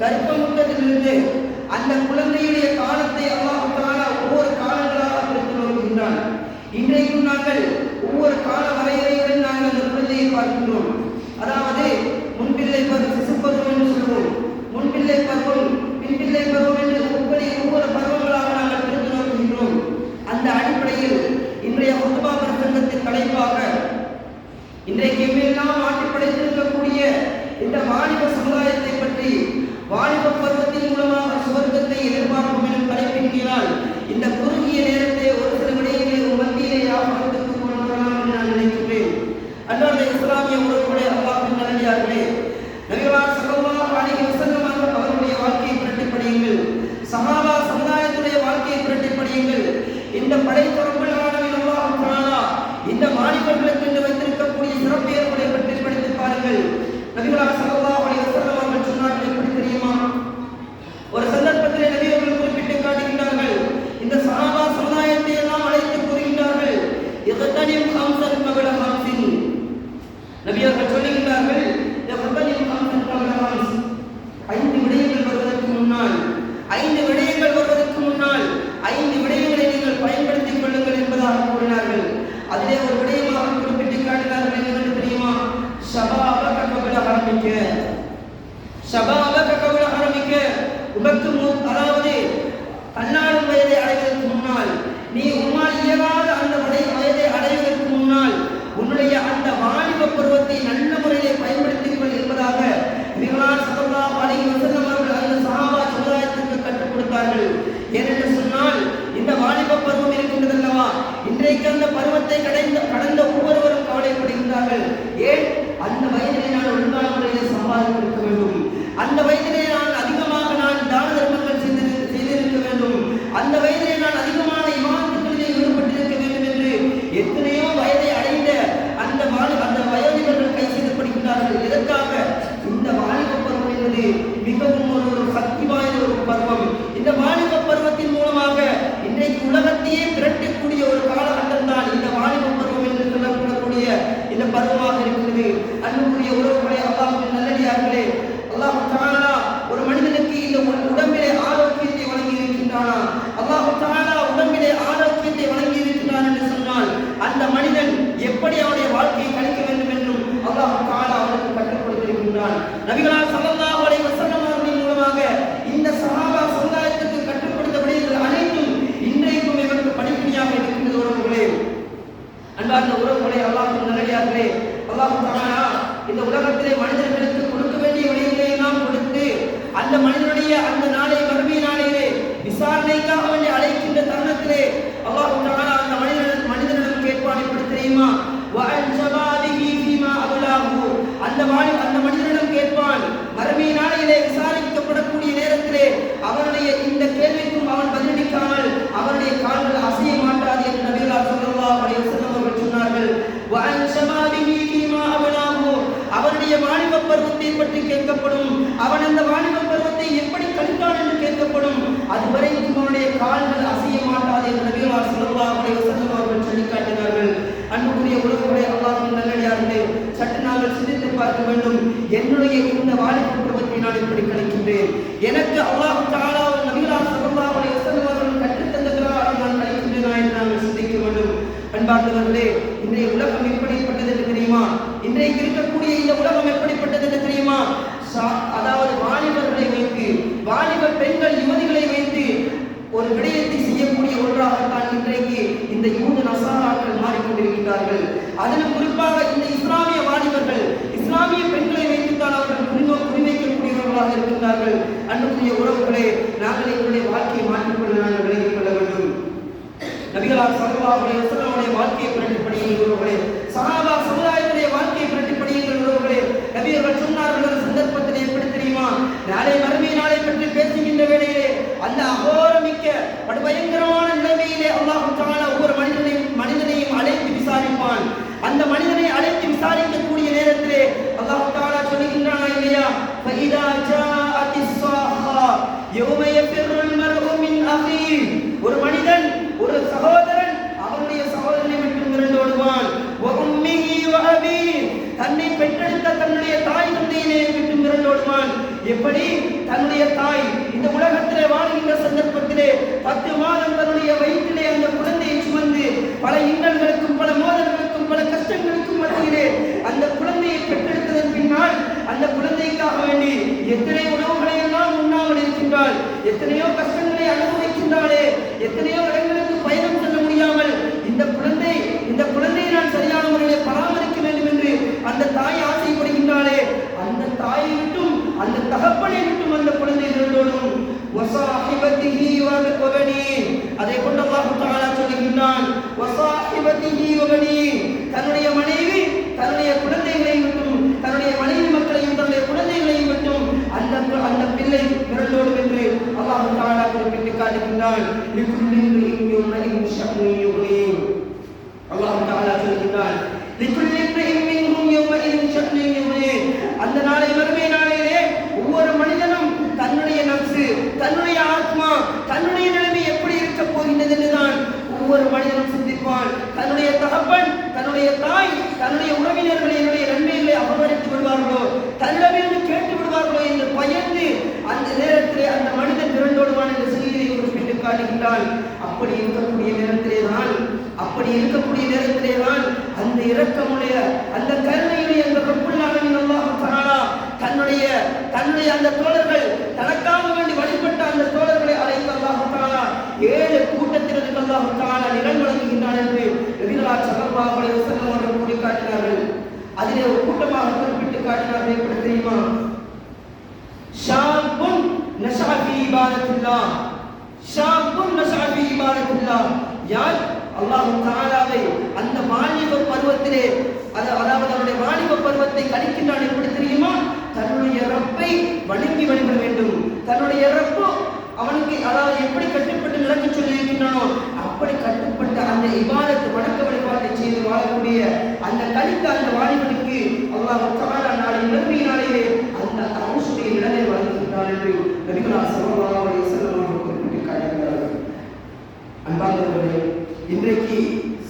கர்ப்பமுட்டத்திலிருந்து அந்த குழந்தையுடைய காலத்தை அல்லாஹ் ஒவ்வொரு காலங்களாக பிரித்து நோக்குகின்றான். இன்றைக்கும் நாங்கள் ஒவ்வொரு கால வரையறையுடன் நாங்கள் அந்த குழந்தையை பார்க்கின்றோம் அதாவது முன்பிள்ளை பருவம் சிசு பருவம் என்று சொல்வோம் முன்பிள்ளை பருவம் பின்பிள்ளை பருவம் என்று ஒவ்வொரு ஒவ்வொரு பருவங்களாக நாங்கள் பிரித்து நோக்குகின்றோம் அந்த அடிப்படையில் இன்றைய முத்துபா பிரசங்கத்தின் தலைப்பாக இன்றைக்கு எம்மெல்லாம் ஆட்டி படைத்திருக்கக்கூடிய இந்த வாலிப சமுதாயத்தை பற்றி வாலிப பருவத்தின் மூலமாக சுவர்க்கத்தை எதிர்பார்க்கும் எனும் தலைப்பின் கீழால் இந்த குறுகிய நேரத்தை ஒரு சில விடயங்களை ஒரு மத்தியிலே ஞாபகத்துக்கு கொண்டு வரலாம் என்று நான் நினைக்கின்றேன் அன்றாட இஸ்லாமிய உறவுடைய அல்லாஹின் நல்லடியார்களே நபிகளார் சல்லல்லாஹு அலைஹி வஸல்லம் அவர்கள் அவருடைய வாழ்க்கையை புரட்டி படியுங்கள் சஹாபா சமுதாயத்துடைய வாழ்க்கையை புரட்டி படியுங்கள் இந்த படைத்தொரம்பல் ஆனவன் அல்லாஹ் தஆலா இந்த வாலிபர்களுக்கு என்று வைத்திருக்கக்கூடிய சிறப்பெயர்களை பற்றி படித்து பாருங்கள் நபிகளார் ஸல்லல்லாஹு அலைஹி வஸல்லம் அவர்கள் சொன்னார்கள் எப்படி தெரியுமா ஒரு சந்தர்ப்பத்தில் நபி அவர்கள் குறிப்பிட்டு காட்டுகின்றார்கள் இந்த சஹாபா சமுதாயத்தை எல்லாம் அழைத்து கூறுகின்றார்கள் இகத்தனிம் ஹம்சன் கபல ஹம்சின் நபி அவர்கள் சொல்லுகின்றார்கள் இகத்தனிம் ஹம்சன் கபல ஹம்ஸ் ஐந்து விடயங்கள் வருவதற்கு முன்னால் ஐந்து விடயங்கள் வருவதற்கு முன்னால் ஐந்து விடயங்களை நீங்கள் பயன்படுத்திக் கொள்ளுங்கள் என்பதாக கூறினார்கள் அதிலே ஒரு விடயமாக குறிப்பிட்டு காட்டினார்கள் என்னவென்று தெரியுமா ஷபாபக கபல ஆரம்பிக்க. ஷபாபக கபல ஆரம்பிக்க. உமக்கு மு- அதாவது பன்னாடும் வயதை அடைவதற்கு முன்னால் நீ உம்மால் இயலாத அந்த வடை வயதை அடைவதற்கு முன்னால் உன்னுடைய அந்த வாலிப பருவத்தை நல்ல முறையிலே பயன்படுத்திக் கொள் என்பதாக இவர்களால் சல்லல்லாஹு அலைஹி வஸல்லம் அவர்கள் அந்த சகாபா சமுதாயத்திற்கு கற்றுக் கொடுத்தார்கள். ஏனென்று சொன்னால் இந்த வாலிப பருவம் இருக்கின்றது அல்லவா இன்றைக்கு அந்த பருவத்தை கடந்த கடந்த ஒவ்வொருவரும் கவலைப்படுகின்றார்கள். ஏன்? அந்த வயதிலே நான் ஒழுங்காக முறையிலே இருக்க வேண்டும். அந்த வயதிலே நான் அதிகமாக நான் தான தர்மங்கள் செய்திருக்க வேண்டும். அந்த வயதிலே நான் அதிகமான இமாத்துக்களிலே ஈடுபட்டிருக்க வேண்டும் என்று எத்தனையோ வயதை அடைந்த அந்த வாலி அந்த வயோதிபர்கள் கை செய்யப்படுகின்றார்கள் எதற்காக இந்த வாலிப பருவம் என்பது மிகவும் ஒரு ஒரு சக்தி வாய்ந்த ஒரு பருவம் இந்த வாலிப பருவத்தின் மூலமாக இன்றைக்கு உலகத்தையே திரட்டக்கூடிய ஒரு காலகட்டம் தான் இந்த வாலிப பருவம் என்று சொல்லப்படக்கூடிய இந்த பருவமாக இருக்கிறது அன்புக்குரிய உறவுகளை அல்லாஹ்வின் நல்லடியார்களே அல்லாஹ் தஆலா ஒரு மனிதனுக்கு இந்த உ- உடம்பிலே ஆரோக்கியத்தை வழங்கி இருக்கின்றானா அல்லாஹ் தஆலா உடம்பிலே ஆரோக்கியத்தை வழங்கி இருக்கின்றான் என்று சொன்னால் அந்த மனிதன் எப்படி அவனுடைய வாழ்க்கையை கழிக்க வேண்டும் என்றும் அல்லாஹ் தஆலா அவனுக்கு கற்றுக் கொடுத்திருக்கின்றான் நபிகளார் ஸல்லல்லாஹு அலைஹி வஸல்லம் அவர்களின் மூலமாக இந்த சஹாபா சமுதாயத்துக்கு கற்றுக் கொடுத்த விடயங்கள் அனைத்தும் இன்றைக்கும் இவருக்கு படிப்படியாக இருக்கின்றது உறவுகளே அன்பார்ந்த உறவுகளை அல்லாஹும் நல்லடியார்களே அல்லாஹும் தானா இந்த உலகத்திலே மனிதர்களுக்கு கொடுக்க வேண்டிய விடயங்களை நாம் கொடுத்து அந்த மனிதனுடைய அந்த நாளை மறுமை நாளையிலே விசாரணைக்காக வேண்டி அழைக்கின்ற தருணத்திலே அல்லாஹும் தானா அந்த மனிதனுக்கு மனிதனிடம் கேட்பான் எப்படி தெரியுமா? அந்த வாலி அந்த மனிதனிடம் கேட்பான் மறுமை நாளையிலே விசாரிக்கப்படக்கூடிய நேரத்திலே அவனுடைய இந்த கேள்விக்கும் அவன் பதிலளிக்காமல் அவனுடைய கால்கள் அசைய மாட்டாது என்று நபிகளார் ஸல்லல்லாஹு அலைஹி சொன்னார்கள். வஅன் ஷபாபிஹி ஃபீமா அபலாஹு அவனுடைய வாலிப பருவத்தை பற்றி கேட்கப்படும். அவன் அந்த வாலிப பருவத்தை எப்படி கழித்தான் என்று கேட்கப்படும். அதுவரைக்கும் அவனுடைய கால்கள் அசைய மாட்டாது என்று நபிகளார் ஸல்லல்லாஹு அவருடைய வஸல்லம் அவர்கள் சொல்லி காட்டினார்கள் அன்புக்குரிய உலகமுடைய அல்லாஹ்வின் நல்லடியார்களே சற்று நாங்கள் சிந்தித்து பார்க்க வேண்டும். என்னுடைய இந்த வாலிப பருவத்தை நான் இப்படி கழிக்கின்றேன்? எனக்கு அல்லாஹ் தஆலா நபிகளார் ஸல்லல்லாஹு அலைஹி வஸல்லம் அவர்கள் கற்றுத் தந்த பிரகாரம் நான் கழிக்கின்றேனா என்று நாங்கள் சிந்திக்க வேண்டும் அன்பார்ந்தவர்களே இன்றைய உலகம் எப்படிப்பட்டது என்று தெரியுமா? இன்றைக்கு இருக்கக்கூடிய இந்த உலகம் எப்படிப்பட்டது என்று தெரியுமா? அதாவது வாலிபர்களை வைத்து வாலிப பெண்கள் யுவதிகளை வைத்து ஒரு விடயத்தை செய்யக்கூடிய ஒன்றாகத்தான் இன்றைக்கு இந்த யூத நசாராக்கள் மாறிக்கொண்டிருக்கிறார்கள் அதிலும் குறிப்பாக இந்த இஸ்லாமிய வாலிபர்கள் இஸ்லாமிய பெண்களை வைத்துத்தான் அவர்கள் குறிநோ குறிவைக்கக்கூடியவர்களாக இருக்கின்றார்கள். அன்புக்குரிய உறவுகளே நாங்கள் எங்களுடைய வாழ்க்கையை மாற்றிக்கொள்ள நாங்கள் விலகிக் கொள்ள வேண்டும். நபிகளார் ஸல்லல்லாஹு அலைஹி வஸல்லம் உடைய வாழ்க்கையை புரட்டி படியுங்கள் உறவுகளே சஹாபா வேண்டி Thank you. அதிலே ஒரு கூட்டமாக குறிப்பிட்டு காட்டினார்கள் எப்படி தெரியுமா? ஷாபுன் நஷா இபாதத்துல்லா. ஷாபுன் நஷா யார்? அல்லாஹ் தாலாவை அந்த வாலிப பருவத்திலே அதாவது அவருடைய வாலிப பருவத்தை கழிக்கின்றான் எப்படி தெரியுமா? தன்னுடைய ரப்பை வணங்கி வழிபட வேண்டும். தன்னுடைய ரப்பு அவனுக்கு அதாவது எப்படி கட்டுப்பட்டு நடக்க சொல்லி இருக்கின்றானோ அப்படி கட்டுப்பட்ட அந்த இபாதத்து வணக்க வழிபாட்டை செய்து வாழக்கூடிய அந்த கழித்த அந்த வாலிபனுக்கு அல்லாஹ் தஆலா நாளை மறுமை நாளிலே அந்த அரசுடைய நிலையை வழங்குகின்றான் என்று நபிகளா ஸல்லல்லாஹு அலைஹி குறிப்பிட்டு காட்டுகிறார்கள் அன்பார்ந்தவர்களே இன்றைக்கு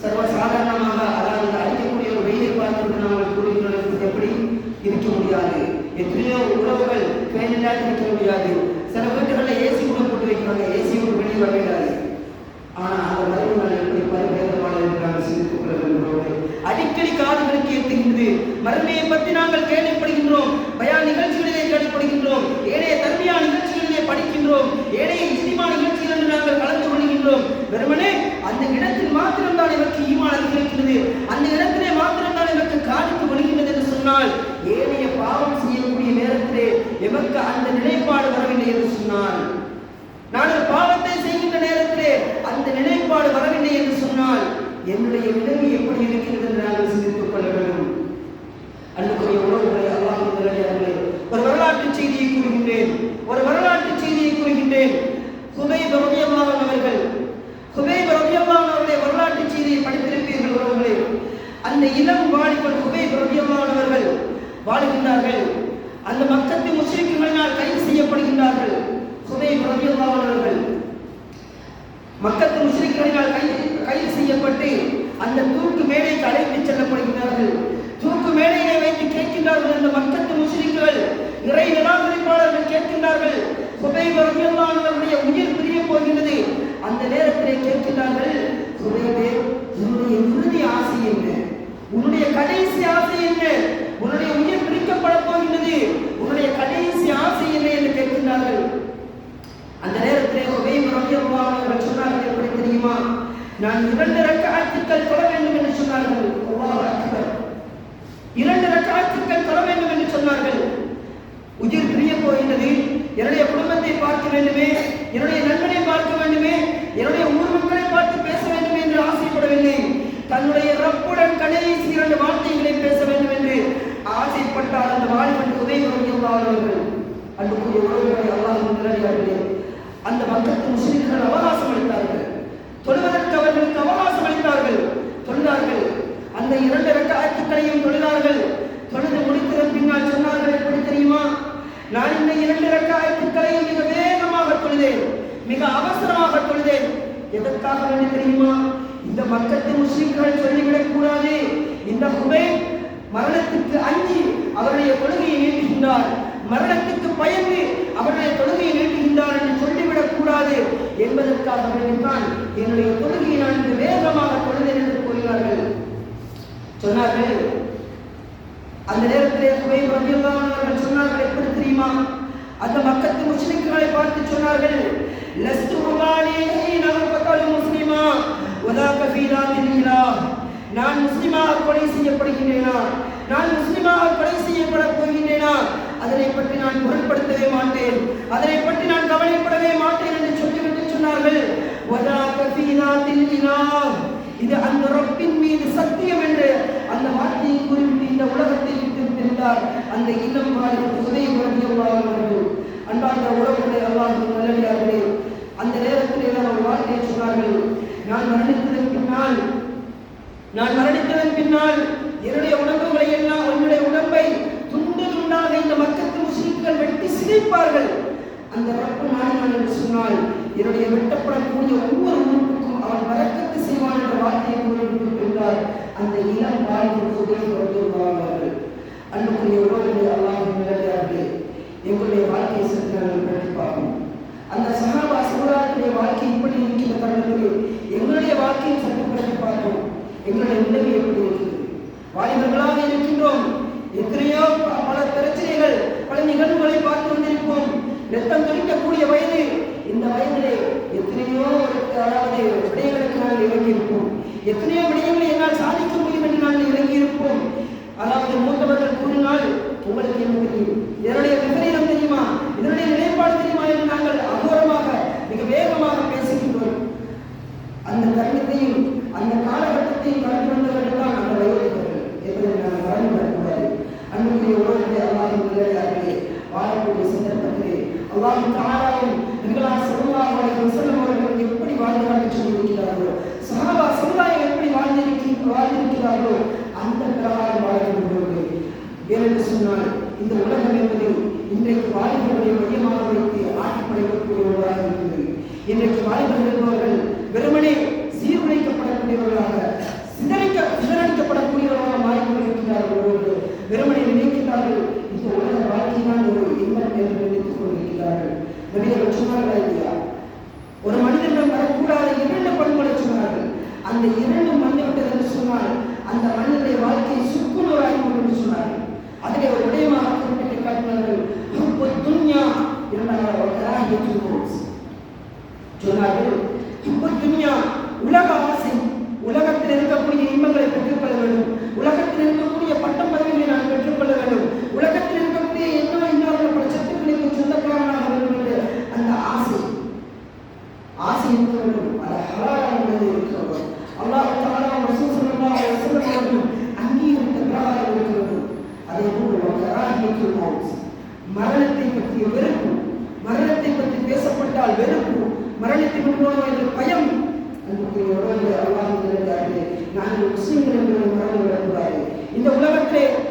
சர்வசாதாரணமாக அதாவது அழிக்கக்கூடிய ஒரு வெயிலை பார்த்து நாங்கள் கூறுகின்றோம் எப்படி இருக்க முடியாது? எத்தனையோ உறவுகள் ஃபேன் இருக்க முடியாது. காதுகளுக்கு எட்டுகின்றது மறுமையை பற்றி நாங்கள் கேள்விப்படுகின்றோம் பயா நிகழ்ச்சிகளிலே கேள்விப்படுகின்றோம் ஏனைய தர்மியா நிகழ்ச்சிகளிலே படிக்கின்றோம் ஏனைய இஸ்லிமா நிகழ்ச்சிகளில் நாங்கள் கலந்து கொள்கின்றோம் வெறுமனே அந்த இடத்தில் மாத்திரம்தான் இவருக்கு ஈமான் அதிகரிக்கிறது அந்த இடத்திலே மாத்திரம்தான் இவருக்கு காதுக்கு வருகின்றது என்று சொன்னால் ஏனைய பாவம் செய்யக்கூடிய நேரத்திலே எமக்கு அந்த நிலைப்பாடு வரவில்லை என்று சொன்னால் நாங்கள் பாவத்தை செய்கின்ற நேரத்திலே அந்த நிலைப்பாடு வரவில்லை என்று சொன்னால் என்னுடைய நிலைமை எப்படி இருக்கிறது என்று நாங்கள் சிந்தித்துக் கொள்ள வேண்டும் அன்புக்குரிய உறவுகளை அல்லாஹ் நல்லடியார்களே ஒரு வரலாற்று செய்தியை கூறுகின்றேன் ஒரு வரலாற்று செய்தியை கூறுகின்றேன் குபைப் ரலியல்லாஹு அவர்கள் குபைப் ரலியல்லாஹு அவருடைய வரலாற்று செய்தியை படித்திருப்பீர்கள் உறவுகளே அந்த இளம் வாலிபர் குபைப் ரலியல்லாஹு அவர்கள் வாழுகின்றார்கள் அந்த மக்கத்து முஸ்லிம்களினால் கைது செய்யப்படுகின்றார்கள் குபைப் ரலியல்லாஹு அவர்கள் மக்கத்து முஸ்லிம்களினால் கைது கைது செய்யப்பட்டு அந்த தூக்கு மேடைக்கு அழைத்து செல்லப்படுகிறார்கள் தூக்கு மேடையை வைத்து கேட்கின்றார்கள் அந்த மக்கத்து முஸ்லிம்கள் இறை நிராகரிப்பாளர்கள் கேட்கின்றார்கள் சுபைப் ரலியல்லாஹுடைய உயிர் பிரிய போகின்றது அந்த நேரத்திலே கேட்கின்றார்கள் சுபைபே உன்னுடைய இறுதி ஆசை என்ன உன்னுடைய கடைசி ஆசை என்ன உன்னுடைய உயிர் பிரிக்கப்பட போகின்றது உன்னுடைய கடைசி ஆசை என்ன என்று கேட்கின்றார்கள் அந்த நேரத்திலே உபயம் ரலியல்லாஹு அவர்கள் சொன்னார்கள் எப்படி தெரியுமா நான் இரண்டு ரக்காத்துக்கள் தொட வேண்டும் என்று சொன்னார்கள். இரண்டு ரக்காத்துக்கள் தொட வேண்டும் என்று சொன்னார்கள். உயிர் பிரிய போகின்றது. என்னுடைய குடும்பத்தை பார்க்க வேண்டுமே என்னுடைய நண்பனை பார்க்க வேண்டுமே என்னுடைய ஊர் மக்களை பார்த்து பேச வேண்டும் என்று ஆசைப்படவில்லை. தன்னுடைய ரப்புடன் கடைசி இரண்டு வார்த்தைகளை பேச வேண்டும் என்று ஆசைப்பட்டால் அந்த வாலிபன் உதவி அவர்கள் அன்புக்குரிய உறவுகளை அல்லாஹ் அந்த மக்களுக்கு முஸ்லிம்கள் அவகாசம் அளித்தார்கள். தொழுவதற்கு அவர்களுக்கு அவகாசம் அளித்தார்கள் தொழுதார்கள் அந்த இரண்டு ரக்காத்துக்களையும் தொழுதார்கள். தொழுது முடித்ததன் பின்னால் சொன்னார்கள் எப்படி தெரியுமா? நான் இந்த இரண்டு ரக்காத்துக்களையும் மிக வேகமாக தொழுதேன். மிக அவசரமாக தொழுதேன். எதற்காக வேண்டி தெரியுமா? இந்த மக்கத்து முஸ்லிம்கள் சொல்லிவிடக் கூடாது. இந்த குபை மரணத்துக்கு அஞ்சி அவருடைய தொழுகையை நீட்டுகின்றார். மரணத்துக்கு பயந்து அவருடைய தொழுகையை நீட்டு என்பதற்காக வேண்டித்தான் என்னுடைய தொழுகையை நான் இங்கு வேகமாக தொழுதேன் என்று கூறினார்கள். சொன்னார்கள் அந்த நேரத்திலே சுவை அவர்கள் சொன்னார்கள் எப்படி தெரியுமா? அந்த மக்கத்து முஸ்லிம்களை பார்த்து சொன்னார்கள் லஸ்து முகாலியை நான் பத்தாலும் முஸ்லிமா வதாக்க ஃபீதாத்தில் இலாஹ் நான் முஸ்லிமாக கொலை செய்யப்படுகின்றேனா? நான் முஸ்லிமாக கொலை செய்யப்பட போகின்றேனா? அதனை பற்றி நான் பொருட்படுத்தவே மாட்டேன். அதனை பற்றி நான் கவலைப்படவே மாட்டேன் என்று சொல்லிவிட்டு சொன்னார்கள். இது அந்த ரொப்பின் மீது சத்தியம் என்று அந்த வார்த்தையை கூறிவிட்டு இந்த உலகத்தை விட்டு தெரிந்தார். அந்த இல்லம் வாழ்க்கை உதய அவர்கள். அன்பார்ந்த உறவுகளை அல்லாஹ் நல்லடியார்களே அந்த நேரத்தில் அவர் வார்த்தையை சொன்னார்கள். நான் மரணித்ததன் பின்னால் நான் மரணித்ததன் பின்னால் என்னுடைய உடம்புகளை எல்லாம் ஒன்று துண்டாக மக்கத்து முஸ்லிம்கள் வெட்டி சிதைப்பார்கள். அந்த ரப்பு நாடினான் என்று சொன்னால் என்னுடைய வெட்டப்படக்கூடிய ஒவ்வொரு உறுப்புக்கும் அவன் வரக்கத்து செய்வான் என்ற வார்த்தையை கூறிவிட்டு கொண்டார் அந்த இளம் வாழ்வு சுதேவி வருவார்கள் அன்புக்குரிய உறவுகளை அல்லாஹ் நிலையார்கள் எங்களுடைய வாழ்க்கையை சற்று நாங்கள் பார்ப்போம். அந்த சகாபா சமுதாயத்துடைய வாழ்க்கை இப்படி இருக்கிற தருணத்திலே எங்களுடைய வாழ்க்கையை சற்று கண்டிப்பாகும் எங்களுடைய நிலைமை எப்படி இருக்கிறது வாலிபர்களாக இருக்கின்றோம். எத்தனையோ பல பிரச்சனைகள் பல நிகழ்வுகளை பார்த்து வந்திருப்போம். ரத்தம் துடிக்கக்கூடிய வயது. இந்த வயதிலே எத்தனையோ அதாவது விடயங்களுக்கு நாங்கள் இறங்கியிருப்போம். எத்தனையோ விடயங்களை என்னால் சாதிக்க முடியும் என்று நாங்கள் இறங்கியிருப்போம். அதாவது மூத்தவர்கள் கூறினால் உங்களுக்கு என்ன தெரியும்? இதனுடைய விபரீதம் தெரியுமா? இதனுடைய நிலைப்பாடு தெரியுமா? என்று நாங்கள் அகோரமாக மிக வேகமாக பேசுகின்றோம். அந்த தருணத்தையும் அந்த காலகட்டத்தையும் கடந்து வந்தவர்கள் தான் அந்த வயோதிகர்கள் என்பதை நாங்கள் மறந்து விடக்கூடாது அன்புக்குரிய உறவுகளை அல்லாஹின் வாழக்கூடிய சந்தர்ப்பத்திலே அல்லாஹ் தாராவும் எங்களால் சமுதாய வசனம் அவர்கள் எப்படி வாழ்ந்தார்கள் சொல்லியிருக்கிறார்களோ சகாபா சமுதாயம் எப்படி வாழ்ந்திருக்க வாழ்ந்திருக்கிறார்களோ அந்த பிரகாரம் வாழ வேண்டும் ஏனென்று சொன்னால் இந்த உலகம் என்பது இன்றைக்கு வாலிபர்களை மையமாக வைத்து ஆட்சி படைக்கக்கூடியவர்களாக இருக்கிறது இன்றைக்கு வாலிபர்கள் என்பவர்கள் வெறுமனே சீர்குலைக்கப்படக்கூடியவர்களாக சிதறிக்க சிதறடிக்கப்படக்கூடியவர்களாக மாறிக்கொண்டிருக்கிறார்கள் அவர்கள் வெறுமனே நினைக்கிறார்கள் இந்த உலக வாழ்க்கை தான் ஒரு இன்பம் என்று நினைத்துக் கொண்டிருக்கிறார்கள் நபிகள் சொன்னார்களா இல்லையா ஒரு மனிதனிடம் வரக்கூடாத இரண்டு பண்புகளை சொன்னார்கள் அந்த இரண்டு மண்ணை விட்டது என்று சொன்னால் அந்த மனிதனுடைய வாழ்க்கையை சுக்குநூறாகி கொண்டு சொன்னார்கள். அதிலே ஒரு விடயமாக குறிப்பிட்டு காட்டினார்கள் ஹுப்பு துன்யா இரண்டாவது ஒரு சொன்னார்கள் ஹுப்பு துன்யா உலக ஆசை உலகத்தில் இருக்கக்கூடிய இன்பங்களை பெற்றுக்கொள்ள வேண்டும் உலகத்தில் இருக்கக்கூடிய பட்டம் பதவிகளை நான் பெற்றுக்கொள்ள வேண்டும் உலகத்தில் இருக்கக்கூடிய என்ன இன்னொரு பல சத்துக்களுக்கு சொந்தக்காரனாக வேண்டும் என்று அந்த ஆசை ஆசை இருக்க வேண்டும் அது ஹலாலானது இருக்க வேண்டும் அல்லாஹ் தஆலா ரசூல் ஸல்லல்லாஹு அலைஹி வஸல்லம் அவர்கள் அங்கீகரித்த பிரகாரம் இருக்க வேண்டும் அதே போன்று கராஹியத்துல் மௌத் மரணத்தை பற்றிய வெறுப்பு மரணத்தை பற்றி பேசப்பட்டால் வெறுப்பு மரணத்தை விடுவோம் என்ற பயம் அன்புக்குரிய உறவுகளே, அல்லாஹ்வின் நல்லடியார்களே, நாங்கள் முஸ்லிம்கள் என்பதை மறந்து விடக்கூடாது இந்த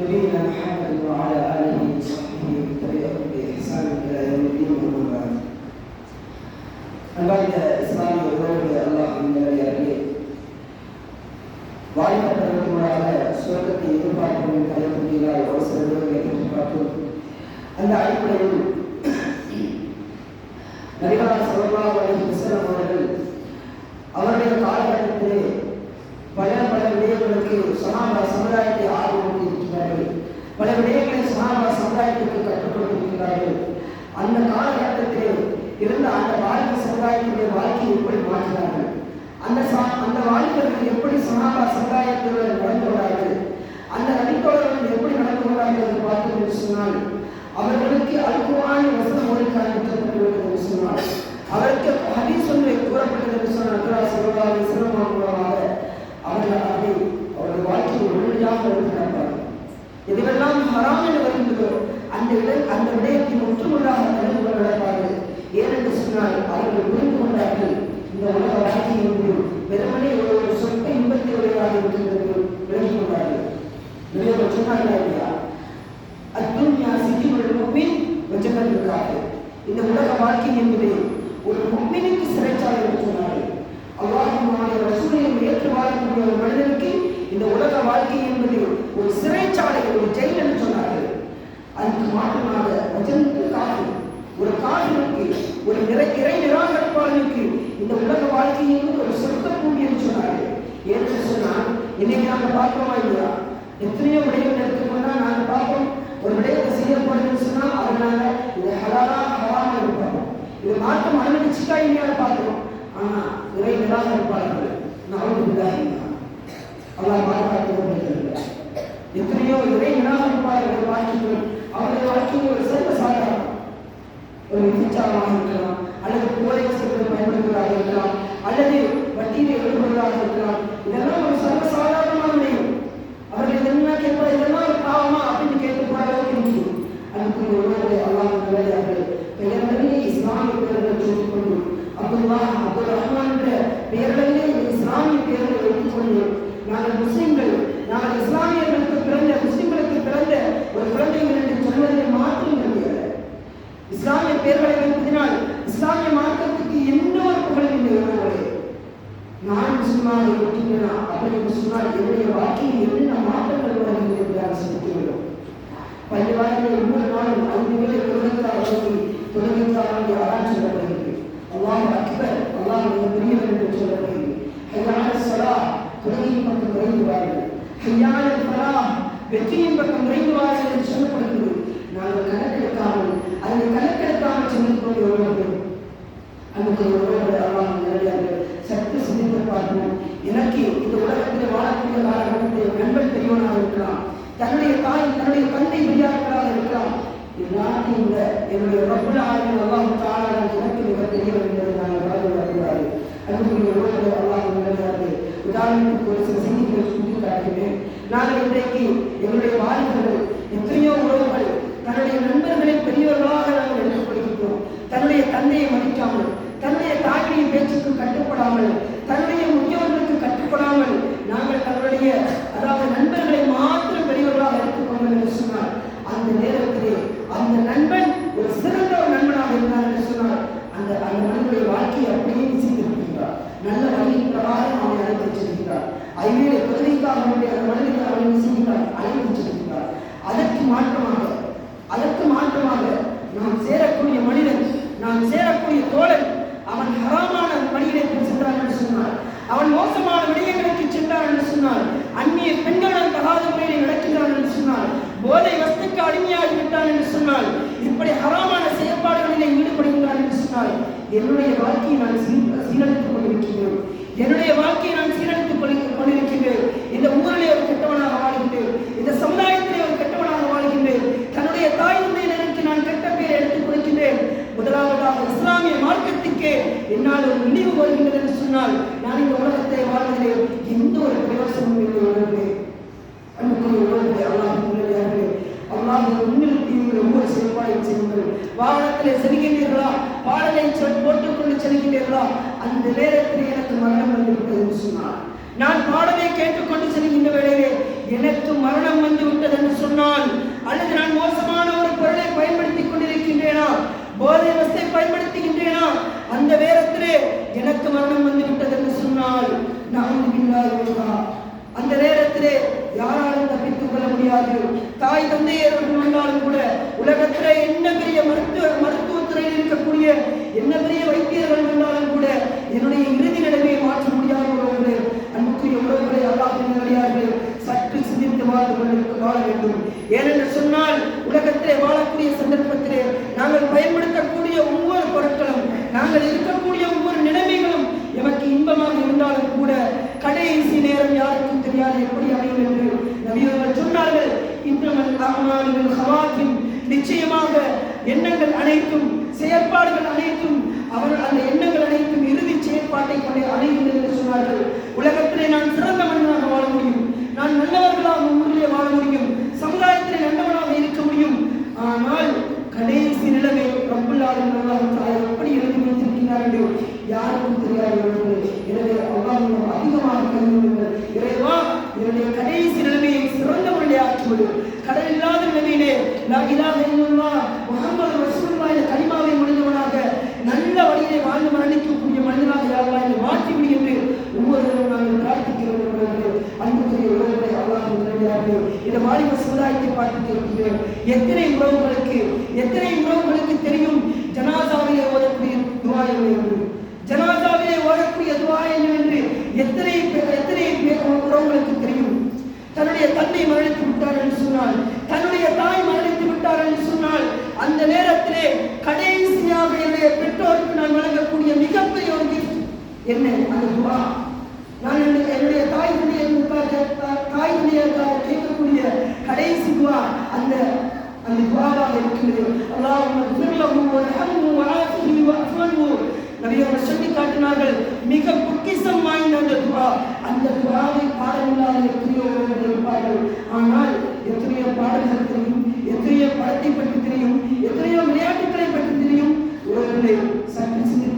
نبينا محمد وعلى آله وصحبه وتبعهم بإحسان إلى يوم الدين وما بعد. அன்பார்ந்த இஸ்லாமிய உறவுகளை அல்லாஹ் நிறையாகி வாய்ப்பட்டவர்களாக சுரக்கத்தை எதிர்பார்க்கும் தலைப்புகளால் ஒரு சில எதிர்பார்க்கும் அந்த அடிப்படையில் சொன்னால் அவர்களுக்கு அல்குவான வசனம் ஒரு காரணத்தப்பட்டுள்ளது என்று சொன்னால் அவருக்கு ஹதீஸ் ஒன்று கூறப்பட்டது என்று சொன்னால் சிவகாமி சிவமாகுவாக அவர்கள் அதை அவர்கள் வாழ்க்கையை உடனடியாக எடுத்துக்காட்டார்கள் இதுவெல்லாம் ஹராம் என்று வாழ்க்கை என்பதை ஒரு சிறைச்சாலை ஒரு ஜெயில் என்று சொன்னார்கள். அதுக்கு மாற்றமாக வஜனுக்கு காது ஒரு காதலுக்கு ஒரு நிறை இறை நிராகரிப்பாளனுக்கு இந்த உலக வாழ்க்கை என்பது ஒரு சொந்த பூமி என்று சொன்னார்கள். ஏன்னு சொன்னால் என்னை நாங்கள் பார்க்கமா இல்லையா? எத்தனையோ விடயங்கள் எடுத்துக்கொண்டா நாங்கள் பார்ப்போம். ஒரு விடயத்தை செய்யப்படுதுன்னு சொன்னால் அதனால இதை ஹலாலா ஹலாக இருப்பாங்க இது மாற்றம் அனுமதிச்சுக்கா இல்லையான்னு பார்க்கிறோம். ஆனால் இறை நிராகரிப்பாளர்கள் நான் உண்டாயிருந்தோம் அல்லாஹ் பாதுகாத்துக் எத்தனையோ இறை இனாமதிப்பாளர்கள் வாழ்க்கைகள் அவருடைய வாழ்க்கையில் ஒரு சிறப்பு சாதாரணம் ஒரு விபச்சாரமாக இருக்கலாம் அல்லது போதை வசதிகள் பயன்படுத்துவதாக இருக்கலாம் அல்லது வட்டியில் எழுதுவதாக இருக்கலாம் இதெல்லாம் ஒரு சர்வ கையாளர் பலாம் வெற்றியின் பக்கம் விரைந்துவார்கள் என்று சொல்லப்படுகிறது. நாங்கள் கணக்கெடுக்காமல் அதனை கணக்கெடுக்காமல் சென்று கொண்டு அந்த நமக்கு உறவுகளை அல்லாம் நேரடியாக சற்று சிந்தித்து பார்க்கணும் எனக்கு இந்த உலகத்தில் வாழக்கூடிய காலகட்டத்தில் நண்பன் பெரியவனாக இருக்கலாம். தன்னுடைய தாய் தன்னுடைய தந்தை பெரியார்களாக இருக்கலாம். எல்லாத்தையும் விட என்னுடைய ரப்பல் ஆளுநர் அல்லாஹ் தாளாளர் எனக்கு மிக பெரியவர் என்பதை நாங்கள் வாழ்ந்து வருகிறார்கள். அன்புக்குரிய உறவுகளை அல்லாஹ் நிலையார்கள் உதாரணத்துக்கு ஒரு சில செய்திகளை சுட்டி காட்டுகிறேன் நான் இன்றைக்கு எங்களுடைய வாலிபர்கள் எத்தனையோ உறவுகள் தன்னுடைய நண்பர்களை பெரியவர்களாக நாங்கள் எடுத்துக்கொள்கிறோம் தன்னுடைய தந்தையை மதிக்காமல் தன்னுடைய தாயினுடைய பேச்சுக்கு கட்டுப்படாமல் தன்னுடைய முக்கியவர்களுக்கு கட்டுப்படாமல் யாராலும் தப்பித்துக் கொள்ள முடியாது. தாய் தந்தையர்கள் வந்தாலும் கூட உலகத்துல என்ன பெரிய மருத்துவ மருத்துவத்துறையில் இருக்கக்கூடிய என்ன பெரிய வைத்தியர்கள் வந்தாலும் கூட என்னுடைய இறுதி நிலைமையை மாற்ற முடியாத உறவுகளே. அன்புக்குரிய உறவுகளை அல்லாஹின் நல்லடியார்கள் சற்று சிந்தித்து வாழ்ந்து கொண்டிருக்க வாழ வேண்டும். ஏனென்று சொன்னால் உலகத்திலே வாழக்கூடிய சந்தர்ப்பத்திலே நாங்கள் பயன்படுத்தக்கூடிய ஒவ்வொரு பொருட்களும் நாங்கள் இருக்கக்கூடிய ஒவ்வொரு நிலைமைகளும் எமக்கு இன்பமாக இருந்தாலும் கூட கடைசி நேரம் யாருக்கும் தெரியாது எப்படி அமையும் நபியவர்கள் சொன்னார்கள் இன்றமல் அமாலிகள் ஹவாக்கின் நிச்சயமாக எண்ணங்கள் அனைத்தும் செயற்பாடுகள் அனைத்தும் அவர்கள் அந்த எண்ணங்கள் அனைத்தும் இறுதி செயற்பாட்டை கொண்டே அடைகின்றது என்று சொன்னார்கள். உலகத்திலே நான் சிறந்த மனிதனாக வாழ முடியும். நான் நல்லவர்களாக ஊரிலே வாழ முடியும் சமுதாயத்திலே நல்லவனாக இருக்க முடியும் ஆனால் கடைசி நிலைமை ரப்புல்லாவின் அல்லாஹ் எப்படி எழுதி வைத்திருக்கிறார் என்று யாருக்கும் தெரியாது உறவுகளே. எனவே அல்லாஹ் அதிகமாக கருதுங்கள் இறைவா என்னுடைய கடைசி நிலைமையை சிறந்த முறையை ஆற்றுவது கடல் இல்லாத நிலைமையிலே லா இலாஹ இல்லல்லாஹ் முஹம்மது ரசூலுல்லாஹ் என்ற கலிமாவை முடிந்தவனாக நல்ல வழியிலே வாழ்ந்து மரணிக்கக்கூடிய மனிதனாக யாரெல்லாம் என்னை மாற்றி விடு என்று ஒவ்வொருவரும் நாங்கள் பிரார்த்திக்கிறோம் உறவுகளே. அன்புக்குரிய உறவுகளை அல்லாஹ் நல்லடியார்களே. இந்த வாலிப சமுதாயத்தை பார்த்து கேட்கிறேன் எத்தனை உறவுகளுக்கு எத்தனை உறவுகளுக்கு தெரியும்? ஜனாதாவிலே ஓதக்கூடிய துவா என்று. ஜனாதாவிலே ஓடக்கூடிய துவா என்று எத்தனை பேர் எத்தனை பேர் உறவுகளுக்கு தெரியும்? தன்னுடைய தந்தை மரணித்து விட்டார் என்று சொன்னால் தன்னுடைய தாய் மரணித்து விட்டார் என்று சொன்னால் அந்த நேரத்திலே கடைசியாக என்னுடைய பெற்றோருக்கு நான் வழங்கக்கூடிய மிகப்பெரிய ஒரு கிஃப்ட் என்ன? அந்த துவா. நான் என்னுடைய என்னுடைய தாய் தந்தையர்களுக்காக தாய் தந்தையருக்காக கேட்கக்கூடிய கடைசி துவா அந்த அந்த துவாவாக இருக்கிறது அல்லாஹ் ஃபிர்லஹு வர்ஹம்ஹு வஆஃபிஹி வஅஃபன்ஹு நபி அவர்கள் சொல்லி காட்டினார்கள் மிக பொக்கிசம் வாய்ந்த அந்த துவா அந்த துவாவை பாடமில்லாத எத்தனையோ இருப்பார்கள் ஆனால் எத்தனையோ பாடல்கள் தெரியும் எத்தனையோ படத்தை பற்றி தெரியும் எத்தனையோ விளையாட்டுகளை பற்றி தெரியும் ஒரு சற்று சிந்தித்து